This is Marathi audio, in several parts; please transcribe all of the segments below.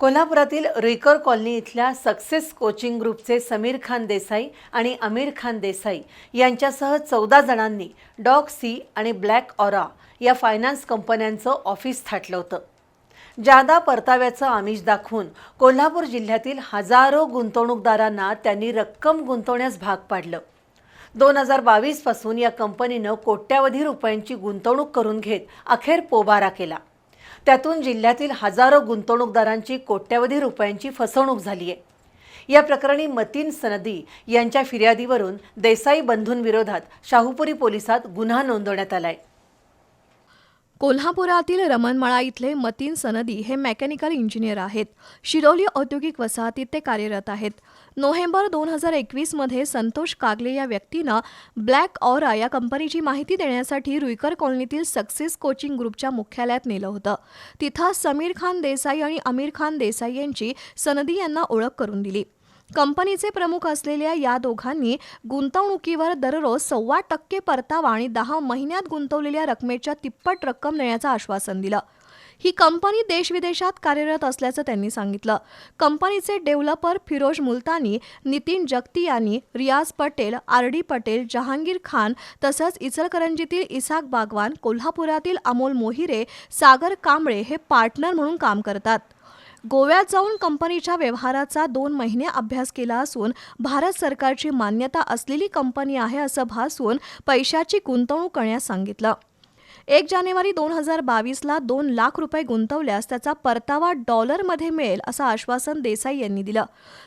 कोल्हापुरातील रुईकर कॉलनी इथल्या सक्सेस कोचिंग ग्रुपचे समीर खान देसाई आणि आमिर खान देसाई यांच्यासह चौदा जणांनी डॉग सी आणि ब्लॅक ऑरा या फायनान्स कंपन्यांचं ऑफिस थाटलं होतं. जादा परताव्याचं आमिष दाखवून कोल्हापूर जिल्ह्यातील हजारो गुंतवणूकदारांना त्यांनी रक्कम गुंतवण्यास भाग पाडलं. दोन हजार बावीसपासून या कंपनीनं कोट्यावधी रुपयांची गुंतवणूक करून घेत अखेर पोबारा केला. त्यातून जिल्ह्यातील हजारो गुंतवणूकदारांची कोट्यवधी रुपयांची फसवणूक झाली आहे. या प्रकरणी मतीन सनदी यांच्या फिर्यादीवरून देसाई बंधूंविरोधात शाहूपुरी पोलिसात गुन्हा नोंदवण्यात आलाय. कोल्हापुरातील रमणमळा इथले मतीन सनदी हे मेकॅनिकल इंजिनियर आहेत. शिरोली औद्योगिक वसाहतीत ते कार्यरत आहेत. नोव्हेंबर दोन हजार एकवीसमध्ये संतोष कागले या व्यक्तीनं ब्लॅक ऑरा या कंपनीची माहिती देण्यासाठी रुईकर कॉलनीतील सक्सेस कोचिंग ग्रुपच्या मुख्यालयात नेलं होतं. तिथं समीर खान देसाई आणि आमिर खान देसाई यांची सनदी यांना ओळख करून दिली. कंपनीचे प्रमुख असलेल्या या दोघांनी गुंतवणुकीवर दररोज सव्वा टक्के परतावा आणि दहा महिन्यात गुंतवलेल्या रकमेच्या तिप्पट रक्कम देण्याचं आश्वासन दिलं. ही कंपनी देशविदेशात कार्यरत असल्याचं त्यांनी सांगितलं. कंपनीचे developer Firoz Multani Nitin Jagtiani Riyaz Patel R D Patel Jahangir Khan तसंच इचलकरंजीतील इसाक बागवान कोल्हापुरातील अमोल मोहिरे सागर कांबळे हे पार्टनर म्हणून काम करतात. गोव्यात जाऊन कंपनीच्या व्यवहाराचा दोन महिने अभ्यास केला असून भारत सरकारची मान्यता असलेली कंपनी आहे असं भासून पैशाची गुंतवणूक करण्यास सांगितलं. एक जानेवारी दोन हजार बावीसला दोन लाख रुपये गुंतवल्यास त्याचा परतावा डॉलरमध्ये मिळेल असं आश्वासन देसाई यांनी दिलं.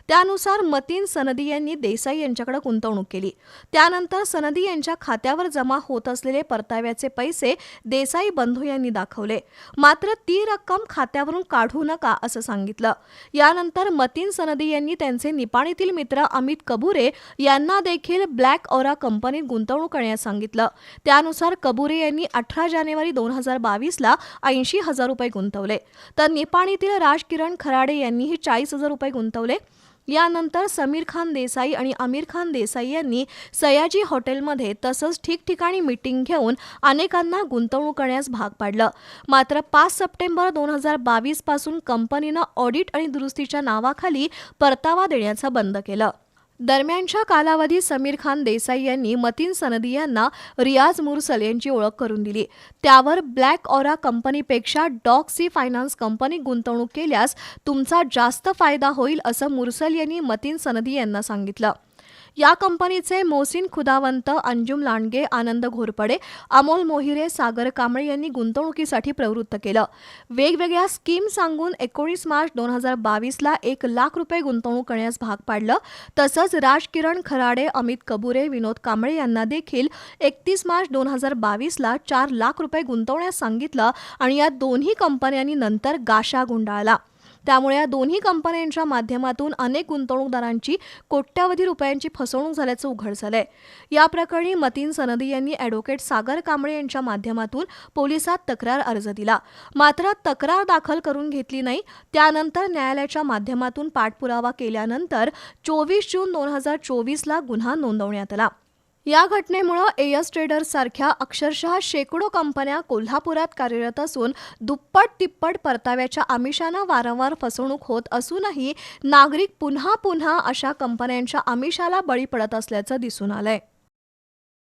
त्यानुसार मतीन सनदी यांनी देसाई यांच्याकडे गुंतवणूक केली. त्यानंतर सनदी यांच्या खात्यावर जमा होत असलेले परताव्याचे पैसे देसाई बंधू यांनी दाखवले. मात्र ती रक्कम खात्यावरून काढू नका असं सांगितलं. यानंतर मतीन सनदी यांनी त्यांचे निपाणीतील मित्र अमित कबुरे यांना देखील ब्लॅक ऑरा कंपनीत गुंतवणूक करण्यास सांगितलं. त्यानुसार कबुरे यांनी अठरा जानेवारी दोन हजार बावीसला ऐंशी हजार रुपये गुंतवले. तर निपाणीतील राज किरण खराडे यांनीही चाळीस हजार रुपये गुंतवले. यानंतर समीर खान देसाई आणि आमिर खान देसाई यांनी सयाजी हॉटेलमध्ये तसंच ठिकठिकाणी मीटिंग घेऊन अनेकांना गुंतवणूक करण्यास भाग पाडलं. मात्र पाच सप्टेंबर दोन हजार बावीसपासून कंपनीनं ऑडिट आणि दुरुस्तीच्या नावाखाली परतावा देण्याचं बंद केलं. दरम्यानच्या कालावधीत समीर खान देसाई यांनी मतीन सनदी यांना रियाज मुरसल यांची ओळख करून दिली. त्यावर ब्लॅक ऑरा कंपनीपेक्षा डॉक सी फायनान्स कंपनी गुंतवणूक केल्यास तुमचा जास्त फायदा होईल असं मुरसल यांनी मतीन सनदी यांना सांगितलं. या कंपनीचे मोसिन खुदावंत अंजुम लांडगे आनंद घोरपडे अमोल मोहिरे सागर कांबळे यांनी गुंतवणुकीसाठी प्रवृत्त केलं. वेगवेगळ्या स्कीम सांगून एकोणीस मार्च दोन हजार बावीसला एक लाख रुपये गुंतवणूक करण्यास भाग पाडलं. तसंच राज किरण खराडे अमित कबुरे विनोद कांबळे यांना देखील एकतीस मार्च दोन हजार बावीसला चार लाख रुपये गुंतवण्यास सांगितलं आणि या दोन्ही कंपन्यांनी नंतर गाशा गुंडाळला. त्यामुळे या दोन्ही कंपन्यांच्या माध्यमातून अनेक गुंतवणूकदारांची कोट्यावधी रुपयांची फसवणूक झाल्याचं उघड झालंय. या प्रकरणी मतीन सनदी यांनी अॅडव्होकेट सागर कांबळे यांच्या माध्यमातून पोलिसात तक्रार अर्ज दिला. मात्र तक्रार दाखल करून घेतली नाही त्यानंतर न्यायालयाच्या माध्यमातून पाठपुरावा केल्यानंतर चोवीस जून दोन हजार चोवीसला गुन्हा नोंदवण्यात आला. या घटनेमुळं एयस ट्रेडर्स सारख्या अक्षरशः शेकडो कंपन्या कोल्हापुरात कार्यरत असून दुप्पट तिप्पट परताव्याच्या आमिषानं वारंवार फसवणूक होत असूनही नागरिक पुन्हा पुन्हा अशा कंपन्यांच्या आमिषाला बळी पडत असल्याचं दिसून आलंय.